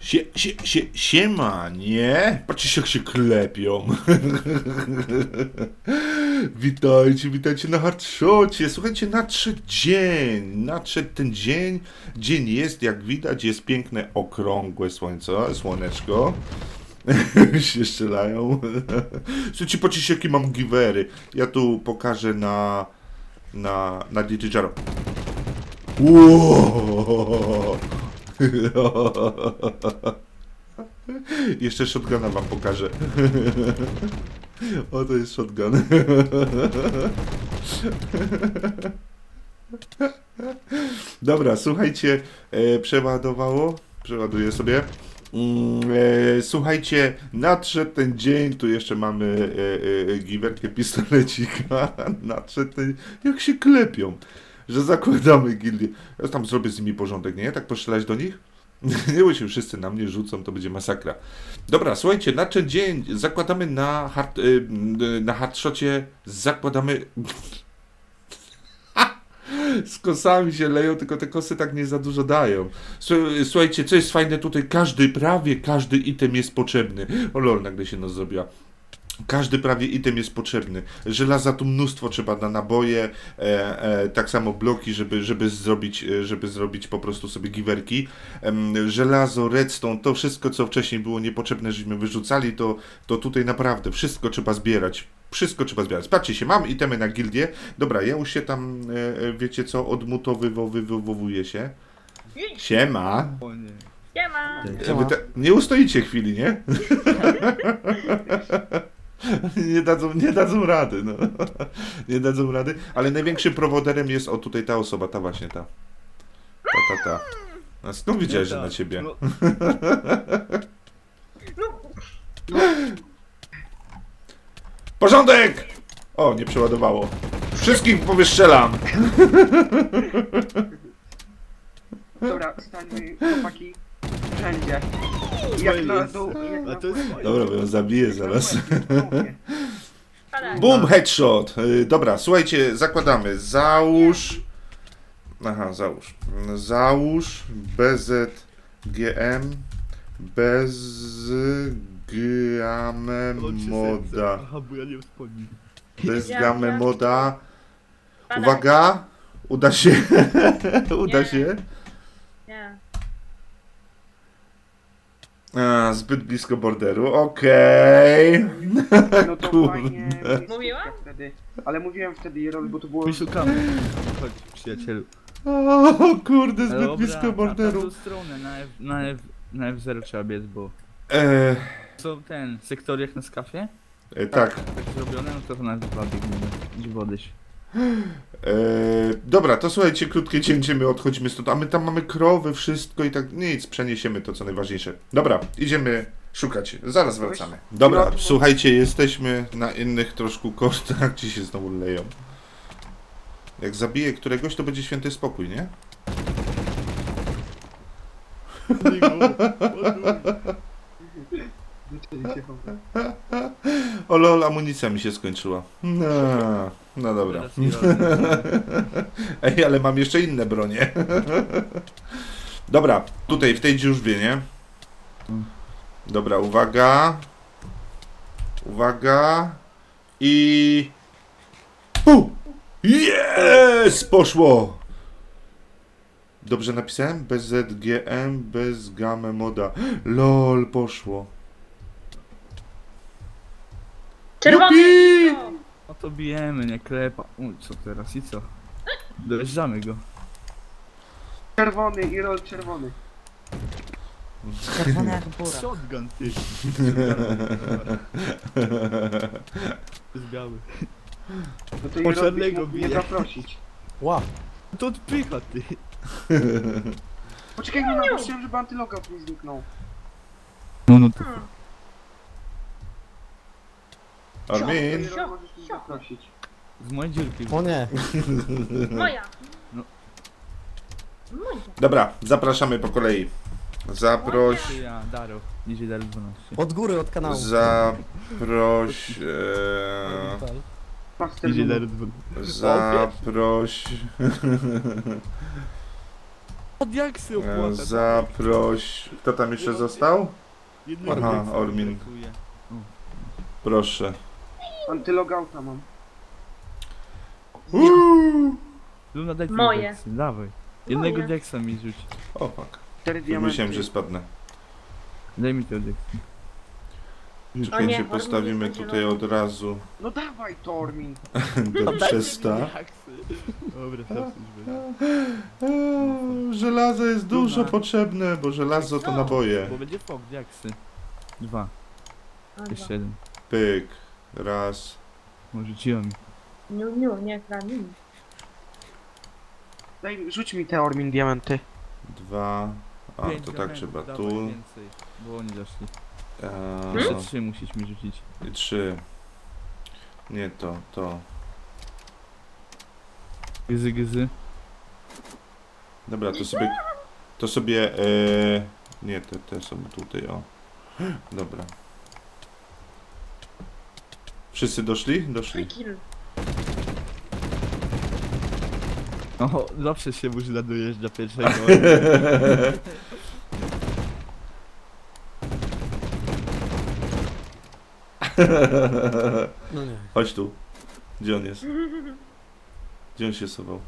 Sie, sie, sie, siema, nie? Patrzcie jak się klepią. witajcie, witajcie na hardshocie. Słuchajcie, nadszedł dzień. Nadszedł ten dzień. Dzień jest, jak widać, jest piękne, okrągłe słońce, słoneczko. się strzelają. Słuchajcie, patrzcie jakie mam givery. Ja tu pokażę na... na... na DJ Jaro. Wow. Jeszcze shotguna wam pokażę. O, to jest shotgun. Dobra, słuchajcie, e, przeładowało. Przeładuję sobie. Mm, e, słuchajcie, nadszedł ten dzień, tu jeszcze mamy e, e, giwerkę pistolecika. Nadszedł ten, jak się klepią, że zakładamy gildię. Ja tam zrobię z nimi porządek, nie? Tak postrzelać do nich? Nie bój się, wszyscy na mnie rzucą, to będzie masakra. Dobra, słuchajcie, nadszedł dzień, zakładamy na hard, y, y, na hardshocie, zakładamy... Z kosami się leją, tylko te kosy tak nie za dużo dają. Słu- Słuchajcie, co jest fajne tutaj, każdy, prawie każdy item jest potrzebny. O lol, nagle się nos zrobiła. Każdy prawie item jest potrzebny. Żelaza tu mnóstwo trzeba na naboje, e, e, tak samo bloki, żeby, żeby, zrobić, e, żeby zrobić po prostu sobie giwerki. Em, żelazo, redstone, to wszystko, co wcześniej było niepotrzebne, żeśmy wyrzucali, to, to tutaj naprawdę wszystko trzeba zbierać. Wszystko trzeba zbierać. Patrzcie się, mam itemy na gildię. Dobra, ja już się tam, e, e, wiecie co, odmutowywowywowuję się. Siema. O nie. Siema! E, Wy te, nie ustoicie chwili, nie? nie, dadzą, nie dadzą rady, no. Nie dadzą rady, ale największym prowoderem jest, o tutaj ta osoba, ta właśnie, ta. Ta, ta, ta. A skąd wiedziałeś, że No na tak, ciebie? no. Porządek! O, nie przeładowało. Wszystkich powystrzelam! Dobra, stańmy chłopaki wszędzie. Jak na dół, jak A na to jest fajne. Dobra, bo ją zabiję zaraz. Boom, headshot. Y, Dobra, słuchajcie, zakładamy. Załóż. Aha, załóż. Załóż BZGM bez gamę moda. Aha, bo ja nie wspomnę. Uwaga! Uda się. Uda Nie. się. Nie. A, zbyt blisko borderu. Okej. No to Kurde. fajnie. Mówiłam? Wtedy. Ale mówiłem wtedy, Jerol, bo to było... My szukamy. Chodź, przyjacielu. O kurde, zbyt Dobra, blisko Na borderu. tamtą stronę, na, F, na, F, na F0 trzeba biec, bo... E, Są ten, sektory jak na skafie? e, tak. Tak zrobione, no to to nas dwa biegniemy. Gdzie odejść. E, dobra, to słuchajcie, krótkie cięcie, my odchodzimy stąd, a my tam mamy krowy, wszystko i tak nic, przeniesiemy to co najważniejsze. Dobra, idziemy szukać, zaraz wracamy. Dobra, słuchajcie, jesteśmy na innych troszkę kosztach, ci się znowu leją. Jak zabiję któregoś, to będzie święty spokój, nie? O lol, amunicja mi się skończyła. No, no dobra. Ej, ale mam jeszcze inne bronie. Dobra, tutaj w tej dziurzbie, nie? Dobra, uwaga. Uwaga. I... Pu! Jest! Poszło! Dobrze napisałem? Bez ZGM, bez gamę moda. LOL, poszło. Czerwony! Jupi! No to bijemy, nie klepa. Uj, co teraz i co? Dojeżdżamy go. Czerwony, Jerol czerwony. Czerwony jak bura. Shotgun, ty. jest biały. No to Po Jerol czarnego mógł mnie bije. zaprosić. Ła, To odpycha, ty. Poczekaj, no napisałem, żeby antylogout mi zniknął. No, no to... Armin? Z mojej dziurki. o nie. Moja. No. Moja. Dobra, zapraszamy po kolei. Zaproś... Ty, Ja, Daro. Niżej Daro 12. Od góry, od kanału. Zaproś... E, Master Niżej Duo. Daro 12. zaproś... Od jak się E? Zaproś. Kto tam jeszcze został? Jednego Aha, Ormin. brakuje. Proszę. Antylogauta mam. Uuu. Luna daj mi Moje. dawaj. Jednego Moje. diaksa mi rzuć. O fuck. Cztery diamenty. Myślałem, że spadnę. Daj mi tego diaksa. Czekajcie, nie, postawimy Ormin będzie tutaj od razu No dawaj to, Ormin. do 300. Dobra, teraz już będzie. Eee, Żelazo jest dużo Dobra. potrzebne, bo żelazo to No. naboje. Bo będzie. Dwa. A, dwa. Jeszcze jeden. Pyk. Raz. Rzuciłem. Niu, niu, nie kradnij. Daj, rzuć mi te, Ormin, diamenty. Dwa. A, Pięć to tak diamentów, trzeba dawaj tu. Więcej, bo oni doszli. Eee, Jeszcze trzy musisz mi rzucić. i trzy. Nie to, to. Gyzy, gyzy. Dobra, to sobie. To sobie. E, nie, te, te są tutaj, o. Dobra. Wszyscy doszli? Doszli. Kill. O, zawsze się burzyna dojeżdża pierwszego. No nie. Chodź tu. Gdzie on jest? Gdzie on się schował?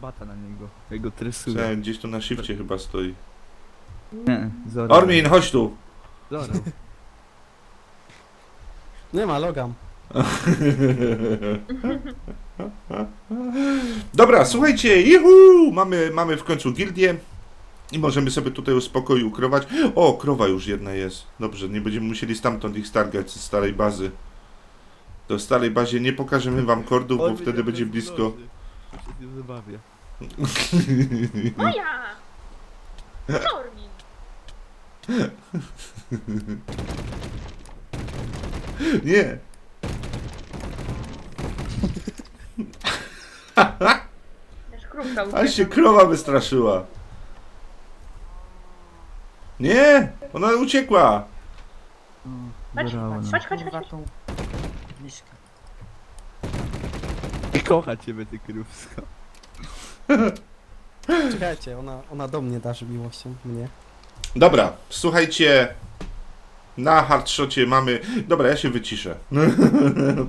Bata na niego. Jego tresuje. Chciałem, gdzieś tu na shifcie chyba stoi. Nie. Ormin, chodź tu! Zora. Nie ma, logam. Dobra, słuchajcie, juhu! Mamy, mamy w końcu gildię i możemy sobie tutaj u spokoju ukrować. O, krowa już jedna jest. Dobrze, nie będziemy musieli stamtąd ich stargać z starej bazy. Do starej bazie nie pokażemy wam kordów, bo wtedy będzie blisko. się nie zabawia. Moja! Nie! Też krówka Aż się krowa wystraszyła. Nie! Ona uciekła! Chodź, Brała, no. chodź, chodź, chodź, tą bliska. Kocha ciebie ty krówsko. Czekajcie, ona, ona do mnie darzy miłością, mnie. Dobra, słuchajcie. Na hardshocie mamy. Dobra, ja się wyciszę.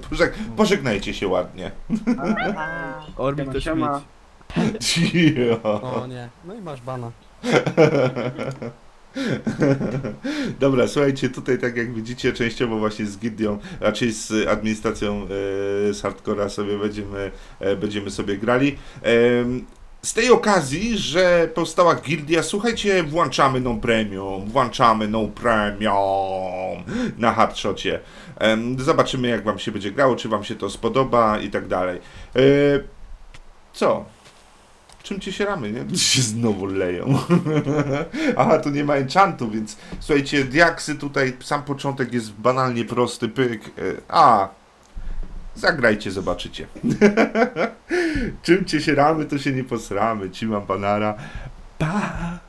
Pożeg... Pożegnajcie się ładnie. Siema, to siema. Cio. O nie, no i masz bana. Dobra, słuchajcie, tutaj tak jak widzicie, częściowo właśnie z Gildią, raczej z administracją e, z Hardcora sobie będziemy, e, będziemy sobie grali. Em, z tej okazji, że powstała gildia, słuchajcie, włączamy no premium, włączamy no premium na hardshocie. Zobaczymy, jak wam się będzie grało, czy wam się to spodoba i tak dalej. E, co? Czym ci się ramy, nie? się znowu leją. Aha, tu nie ma enchantu, więc słuchajcie, diaksy tutaj, sam początek jest banalnie prosty, pyk. e, A, zagrajcie, zobaczycie. Czym cię się ramy, to się nie posramy. Ci mam panara. Pa!